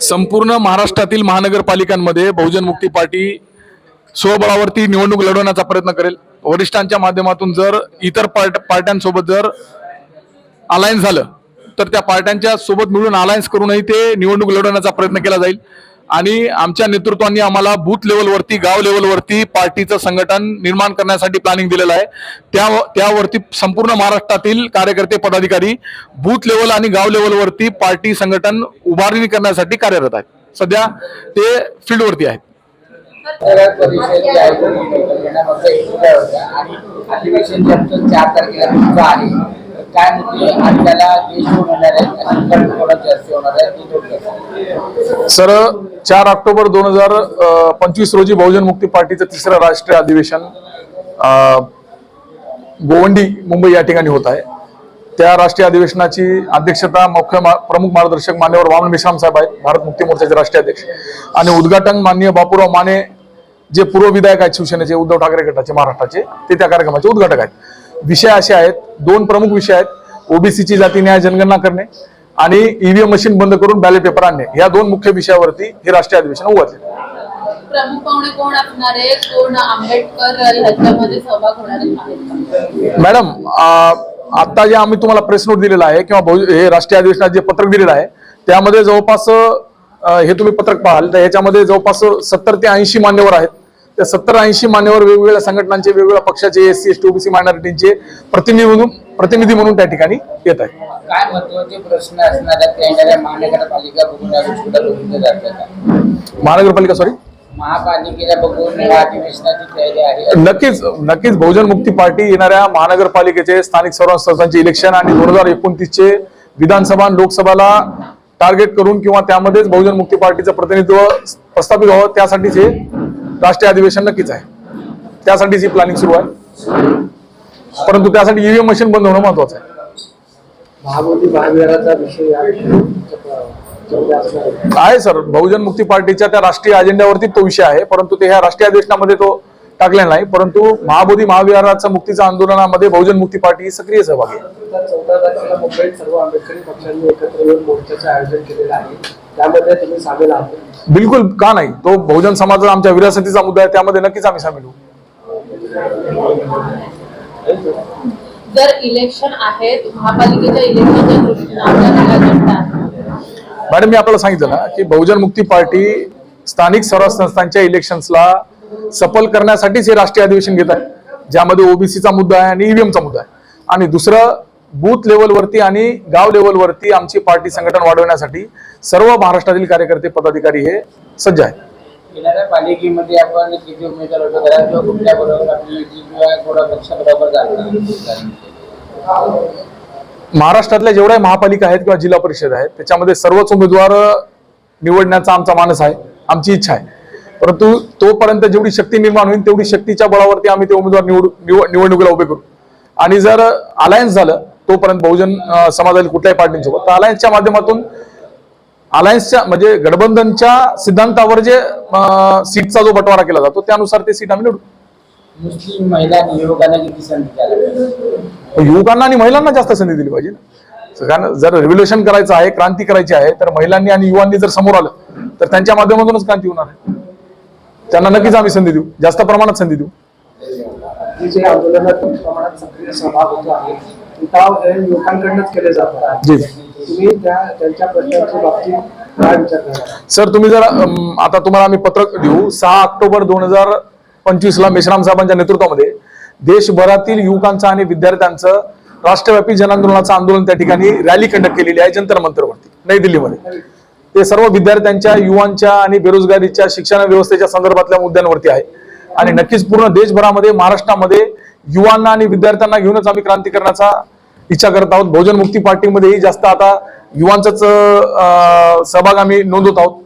संपूर्ण महाराष्ट्रातील महानगरपालिकांमध्ये बहुजन मुक्ती पार्टी स्वबळावरती निवडणूक लढवण्याचा प्रयत्न करेल. वरिष्ठांच्या माध्यमातून जर इतर पार्ट पार्ट्यांसोबत जर अलायन्स झालं तर त्या पार्ट्यांच्या सोबत मिळून अलायन्स करूनही ते निवडणूक लढवण्याचा प्रयत्न केला जाईल. आणि आमच्या नेतृत्वाने आम्हाला बूथ लेवलवरती गाव लेवलवरती पार्टीचं संघटन निर्माण करण्यासाठी प्लॅनिंग दिलेलं आहे त्या त्यावरती संपूर्ण महाराष्ट्रातील कार्यकर्ते पदाधिकारी बूथ लेवल आणि गाव लेवलवरती पार्टी संघटन उभारणी करण्यासाठी कार्यरत आहेत सध्या ते फील्डवरती आहेत आहे अधिवेशन चार तारखेला तुमचं आहे काय मुद्दे आपल्याला देश होणार आणि जास्त होणार आहे सर चार ऑक्टोबर दोन हजार पंचवीस रोजी बहुजन मुक्ती पार्टीचं तिसरं राष्ट्रीय अधिवेशन गोवंडी मुंबई या ठिकाणी होत आहे. त्या राष्ट्रीय अधिवेशनाची अध्यक्षता मुख्य प्रमुख मार्गदर्शक मान्यवर वामन मेश्राम साहेब आहेत भारत मुक्ती मोर्चाचे राष्ट्रीय अध्यक्ष. आणि उद्घाटन माननीय बापूराव माने जे पूर्व विधायक आहेत शिवसेनेचे उद्धव ठाकरे गटाचे महाराष्ट्राचे ते त्या कार्यक्रमाचे उद्घाटक आहेत. विषय असे आहेत दोन प्रमुख विषय आहेत ओबीसीची जाती न्याय जनगणना करणे आणि ईव्हीएम मशीन बंद करून बॅलेट पेपर आणणे. या दोन मुख्य विषयावरती हे राष्ट्रीय अधिवेशन उभारले? मॅडम आता जे आम्ही तुम्हाला प्रेस नोट दिलेला आहे किंवा हे राष्ट्रीय अधिवेशनात जे पत्रक दिलेलं आहे त्यामध्ये जवळपास हे तुम्ही पत्रक पाहाल तर याच्यामध्ये जवळपास सत्तर ते ऐंशी मान्यवर आहेत. त्या सत्तर ऐंशी मान्यवर वेगवेगळ्या संघटनांचे वेगवेगळ्या पक्षाचे S C S T OBC मायनॉरिटींचे प्रतिनिधी म्हणून प्रतिनिधी म्हणून त्या ठिकाणी येत आहेत. काय महत्त्वाचे प्रश्न असणार आहेत येणाऱ्या महानगरपालिका बघून या गोष्टीला बघितलं जातं महानगरपालिका सॉरी महापालिकेला बघून या अधिवेशनाची तयारी आहे. नक्कीच नक्कीच बहुजन मुक्ती पार्टी येणाऱ्या महानगरपालिकेचे स्थानिक स्वराज्य संस्थांचे इलेक्शन आणि दोन हजार एकोणतीसचे विधानसभा आणि लोकसभाला टार्गेट करून किंवा त्यामध्येच बहुजन मुक्ती पार्टीचं प्रतिनिधित्व प्रस्थापित व्हावं त्यासाठीच हे राष्ट्रीय अधिवेशन नक्कीच आहे. त्यासाठीच ही प्लॅनिंग सुरू आहे. परंतु त्यासाठी ईव्हीएम मशीन बंद होणं महत्वाचं आहे. आहे सर बहुजन मुक्ती पार्टीच्या त्या राष्ट्रीय अजेंड्यावरती तो विषय आहे परंतु ते ह्या राष्ट्रीय अधिवेशनामध्ये तो टाकलेला नाही परंतु महाबोधी महाविहाराच्या मुक्तीच्या आंदोलनामध्ये बहुजन मुक्ती पार्टी ही सक्रिय सहभागी आहे. तर चौदा तारखेला मुंबईत सर्व आंबेडकरी पक्षांनी एकत्र येऊन मोर्चाचे आयोजन केलेलं आहे. त्यामध्ये तुम्ही सामील आहात? बिलकुल का नाही? तो बहुजन समाजाचा आमच्या विरासतीचा मुद्दा आहे त्यामध्ये नक्कीच आम्ही सामील होऊ. जर इलेक्शन आहेत महापालिकेच्या इलेक्शनच्या दृष्टीने मॅडम मी आपल्याला सांगितलं ना की बहुजन मुक्ती पार्टी स्थानिक स्वराज्य संस्थांच्या इलेक्शन्सला सफल करण्यासाठीच हे राष्ट्रीय अधिवेशन घेत आहे. ज्यामध्ये ओबीसीचा मुद्दा आहे आणि ईव्हीएमचा मुद्दा आहे. आणि दुसरं बूथ लेवलवरती आणि गाव लेवलवरती आमची पार्टी संघटन वाढवण्यासाठी सर्व महाराष्ट्रातील कार्यकर्ते पदाधिकारी हे सज्ज आहेत. येणाऱ्या पालिकेमध्ये आपण किती उमेदवार होतो करा किंवा कुठल्या बरोबर आपली युती किंवा कोणा पक्षाबरोबर जाणार महाराष्ट्रातल्या जेवढ्या महापालिका आहेत किंवा जिल्हा परिषद आहेत त्याच्यामध्ये सर्वच उमेदवार निवडण्याचा आमचा मानस आहे आमची इच्छा आहे. परंतु तोपर्यंत जेवढी शक्ती निर्माण होईल तेवढी शक्तीच्या बळावरती आम्ही ते उमेदवार निवडू निव- निवडणुकीला उभे करू आणि जर अलायन्स झालं तोपर्यंत बहुजन समाजातील कुठल्याही पार्टींसोबत तर अलायन्सच्या माध्यमातून अलायन्सच्या म्हणजे गठबंधनच्या सिद्धांतावर जे सीटचा जो बंटवारा केला जातो त्यानुसार ते सीट आम्ही निवडू मुस्लिम महिला आणि युवकांना किती संधी द्यायला पाहिजे? युवकांना आणि महिलांना जास्त संधी दिली पाहिजे. कारण जर रिव्होल्युशन करायचं आहे क्रांती करायची आहे तर महिलांनी आणि युवांनी जर समोर आलं तर त्यांच्या माध्यमातूनच क्रांती होणार आहे त्यांना नक्कीच आम्ही संधी देऊ. जास्त प्रमाणात संधी देऊ. सर तुम्ही जर आता तुम्हाला आम्ही पत्रक देऊ. सहा ऑक्टोबर दोन हजार पंचवीस ला मेश्राम साहेबांच्या नेतृत्वामध्ये देशभरातील युवकांचं आणि विद्यार्थ्यांचं राष्ट्रव्यापी जनांदोलनाचं आंदोलन त्या ठिकाणी रॅली कंडक्ट केलेली आहे जंतर मंतरवरती नवी दिल्लीमध्ये. ते सर्व विद्यार्थ्यांच्या युवांच्या आणि बेरोजगारीच्या शिक्षण व्यवस्थेच्या संदर्भातल्या मुद्द्यांवरती आहे. आणि नक्कीच पूर्ण देशभरामध्ये महाराष्ट्रामध्ये युवांना आणि विद्यार्थ्यांना घेऊनच आम्ही क्रांती करण्याचा इच्छा करत आहोत. बहुजन मुक्ती पार्टीमध्येही जास्त आता युवांचाच सहभाग आम्ही नोंदवत आहोत.